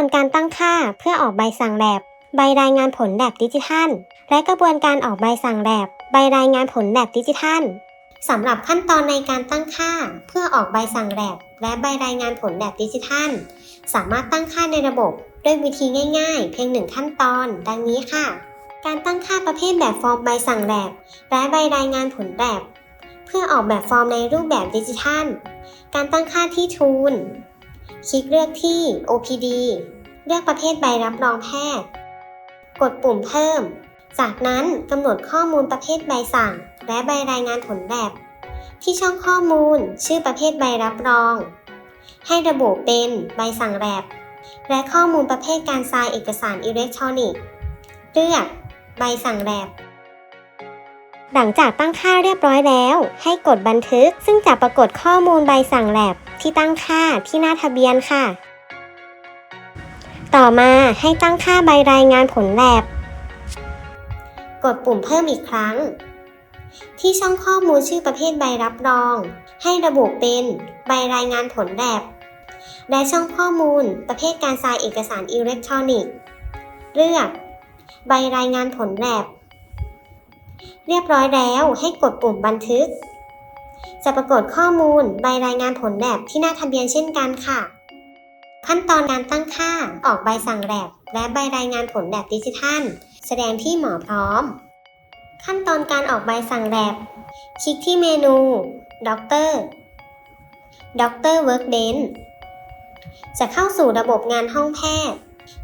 อนการตั้งค่าเพื่อออกใบสั่งแลบ ใบรายงานผลแลบดิจิทัล และกระบวนการออกใบสั่งแลบ ใบรายงานผลแลบดิจิทัลสำหรับขั้นตอนในการตั้งค่าเพื่อออกใบสั่งแลบและใบรายงานผลแลบดิจิทัล สามารถตั้งค่าในระบบด้วยวิธีง่าย ๆ เพียงหนึ่งขั้นตอน ดังนี้ค่ะ การตั้งค่าประเภทแบบฟอร์มใบสั่งแลบและใบรายงานผลแลบเพื่อออกแบบฟอร์มในรูปแบบดิจิทัล การตั้งค่าที่ทูล คลิกเลือกที่ OPD เลือกประเภทใบรับรองแพทย์ กดปุ่มเพิ่ม จากนั้นกำหนดข้อมูลประเภทใบสั่ง และใบรายงานผลแลบที่ช่องข้อมูล ชื่อประเภทใบรับรอง ให้ระบุเป็นใบสั่งแลบและข้อมูลประเภทการทรายเอกสารอิเล็กทรอนิกส์ เลือก ใบสั่งแลบหลังจากตั้งค่าเรียบร้อยแล้ว ให้กดบันทึกซึ่งจะปรากฏข้อมูลใบสั่งแลบ ที่ตั้งค่าที่หน้าทะเบียนค่ะ ต่อมาให้ตั้งค่าใบรายงานผลแลบ กดปุ่มเพิ่มอีกครั้ง ที่ช่องข้อมูลชื่อประเภทใบรับรอง ให้ระบุเป็นใบรายงานผลแลบ และช่องข้อมูลประเภทการทรายเอกสารอิเล็กทรอนิกส์เลือก ใบรายงานผลแลบ เรียบร้อยแล้วให้กดปุ่มบันทึก จะปรากฏข้อมูลใบรายงานผลแลบที่หน้าทะเบียนเช่นกันค่ะ ขั้นตอนการตั้งค่าออกใบสั่งแลบและใบรายงานผลแลบดิจิทัล แสดงที่หมอพร้อม ขั้นตอนการออกใบสั่งแลบคลิกที่เมนูด็อกเตอร์ด็อกเตอร์เวิร์กเบนจะเข้าสู่ระบบงานห้องแพทย์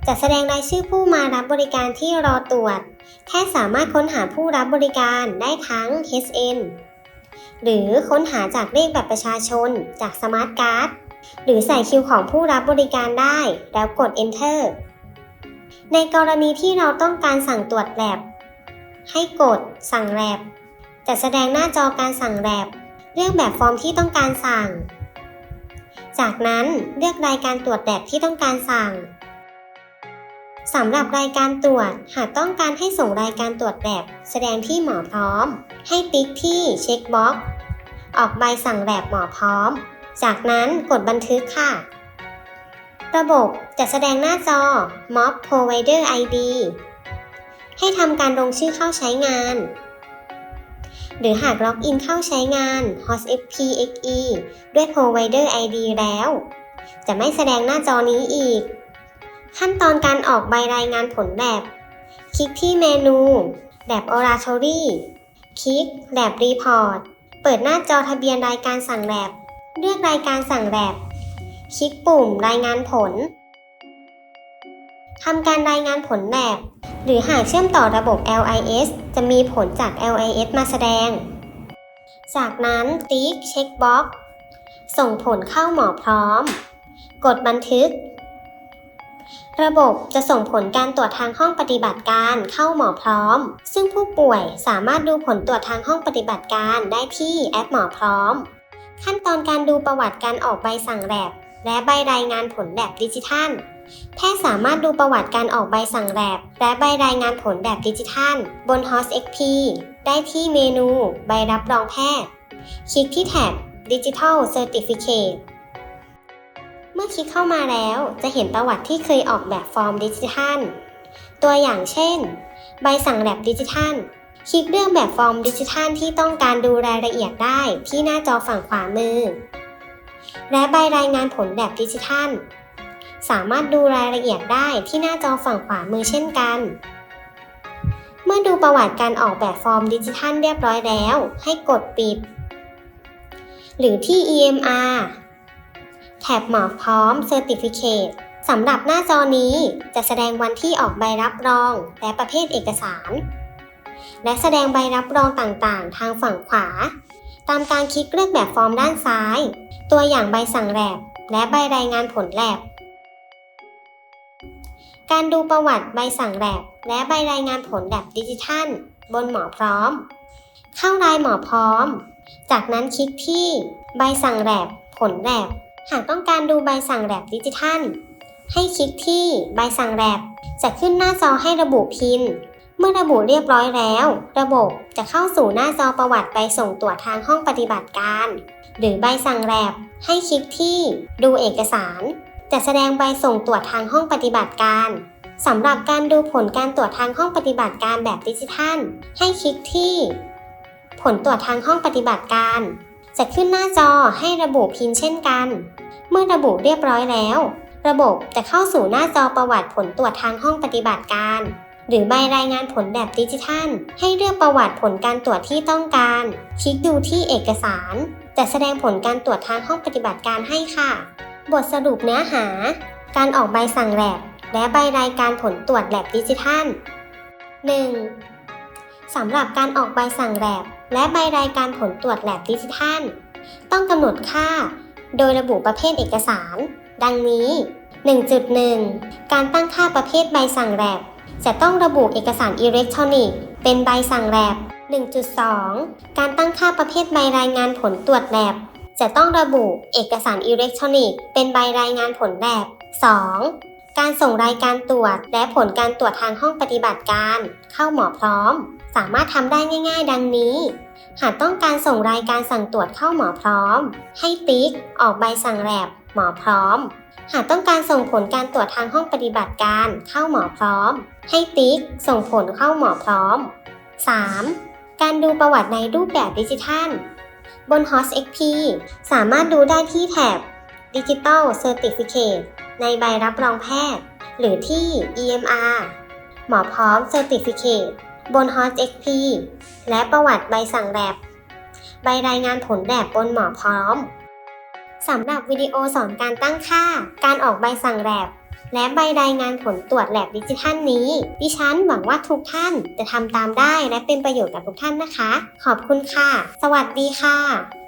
จะแสดงรายชื่อผู้มารับบริการที่รอตรวจ แพทย์สามารถค้นหาผู้รับบริการได้ทั้ง HN หรือค้นหาจากเลขบัตรประชาชน จากสมาร์ทการ์ด หรือใส่คิวของผู้รับบริการได้ แล้วกด Enter ในกรณีที่เราต้องการสั่งตรวจแลบ ให้กดสั่งแลบจะแสดงหน้าจอการสั่งแลบเลือกแบบฟอร์มที่ต้องการสั่ง จากนั้นเลือกรายการตรวจแลบที่ต้องการสั่งสำหรับรายการตรวจ หากต้องการให้ส่งรายการตรวจแลบแสดงที่หมอพร้อม ให้ติ๊กที่เช็คบ็อกซ์ ออกใบสั่งแลบหมอพร้อม จากนั้นกดบันทึกค่ะ ระบบจะแสดงหน้าจอ Mob Provider ID ให้ทำการลงชื่อเข้าใช้งาน หรือหากล็อกอินเข้าใช้งาน HostFPXE ด้วย Provider ID แล้ว จะไม่แสดงหน้าจอนี้อีก ขั้นตอนการออกใบรายงานผลแลบคลิกที่เมนู Lab Oratory คลิก Lab Report เปิดหน้าจอทะเบียนรายการสั่งแลบ เลือกรายการสั่งแลบ คลิกปุ่มรายงานผลทำการรายงานผลแลบ หรือหากเชื่อมต่อระบบ LIS จะมีผลจาก LIS มาแสดง จากนั้นติ๊กเช็คบ็อกส่งผลเข้าหมอพร้อม กดบันทึก ระบบจะส่งผลการตรวจทางห้องปฏิบัติการเข้าหมอพร้อม ซึ่งผู้ป่วยสามารถดูผลตรวจทางห้องปฏิบัติการได้ที่แอปหมอพร้อม ขั้นตอนการดูประวัติการออกใบสั่งแลบและใบรายงานผลแลบดิจิทัล แพทย์สามารถดูประวัติการออกใบสั่งแลบและใบรายงานผลแบบดิจิทัล บน HOS XP ได้ที่เมนู ใบรับรองแพทย์ คลิกที่แท็บ Digital Certificate เมื่อคลิกเข้ามาแล้วจะเห็นประวัติที่เคยออกแบบฟอร์มดิจิทัล ตัวอย่างเช่น ใบสั่งแลบดิจิทัล คลิกเลือกแบบฟอร์มดิจิทัลที่ต้องการดูรายละเอียดได้ที่หน้าจอฝั่งขวามือ และใบรายงานผลแบบดิจิทัล สามารถดูรายละเอียดได้ที่หน้าจอฝั่งขวามือเช่นกัน เมื่อดูประวัติการออกแบบฟอร์มดิจิทัลเรียบร้อยแล้ว ให้กดปิด หรือที่ EMR แท็บหมอพร้อม Certificate สำหรับหน้าจอนี้จะแสดงวันที่ออกใบรับรอง และประเภทเอกสาร และแสดงใบรับรองต่างๆ ทางฝั่งขวา ตามการคลิกเลือกแบบฟอร์มด้านซ้าย ตัวอย่างใบสั่งแลบและใบรายงานผลแลบการดูประวัติใบสั่งแลบและใบรายงานผลแลบดิจิทัล บนหมอพร้อม เข้ารายหมอพร้อม จากนั้นคลิกที่ ใบสั่งแลบผลแลบ หากต้องการดูใบสั่งแลบดิจิทัล ให้คลิกที่ใบสั่งแลบจะขึ้นหน้าจอให้ระบุพิน เมื่อระบุเรียบร้อยแล้ว ระบบจะเข้าสู่หน้าจอประวัติใบส่งตรวจทางห้องปฏิบัติการ หรือใบสั่งแลบให้คลิกที่ดูเอกสาร จะแสดงใบส่งตรวจทางห้องปฏิบัติการสำหรับการดูผลการตรวจทางห้องปฏิบัติการแบบดิจิทัล ให้คลิกที่ ผลตรวจทางห้องปฏิบัติการ จะขึ้นหน้าจอให้ระบุพินเช่นกัน เมื่อระบุเรียบร้อยแล้ว ระบบจะเข้าสู่หน้าจอประวัติผลตรวจทางห้องปฏิบัติการ หรือใบรายงานผลแบบดิจิทัล ให้เลือกประวัติผลการตรวจที่ต้องการ คลิกดูที่เอกสาร จะแสดงผลการตรวจทางห้องปฏิบัติการให้ค่ะ บทสรุปเนื้อหา การออกใบสั่งแลบและใบรายการผลตรวจแลบดิจิทัล 1. สำหรับการออกใบสั่งแลบ และใบรายการผลตรวจแลบดิจิทัล ต้องกำหนดค่า โดยระบุประเภทเอกสาร ดังนี้ 1.1 การตั้งค่าประเภทใบสั่งแลบจะต้องระบุเอกสารอิเล็กทรอนิกส์เป็นใบสั่งแลบ1.2 การตั้งค่าประเภทใบรายงานผลตรวจแลบจะต้องระบุเอกสารอิเล็กทรอนิกส์เป็นใบรายงานผลแลบ 2. การส่งรายการตรวจและผลการตรวจทางห้องปฏิบัติการ เข้าหมอพร้อม สามารถทำได้ง่าย ๆ ดังนี้ หากต้องการส่งรายการสั่งตรวจเข้าหมอพร้อม ให้ติ๊ก ออกใบสั่งแลบหมอพร้อม หากต้องการส่งผลการตรวจทางห้องปฏิบัติการเข้าหมอพร้อม ให้ติ๊ก ส่งผลเข้าหมอพร้อม 3. การดูประวัติในรูปแบบดิจิทัล บน HOS XP สามารถดูได้ที่แถบ Digital Certificate ในใบรับรองแพทย์ หรือที่ EMR หมอพร้อม Certificate บน HOS XP และประวัติใบสั่งแลบใบรายงานผลแลบบนหมอพร้อมสำหรับวิดีโอสอนการตั้งค่า การออกใบสั่งแลบและใบรายงานผลตรวจแลบดิจิทัลนี้ ดิฉันหวังว่าทุกท่านจะทำตามได้และเป็นประโยชน์กับทุกท่านนะคะ ขอบคุณค่ะ สวัสดีค่ะ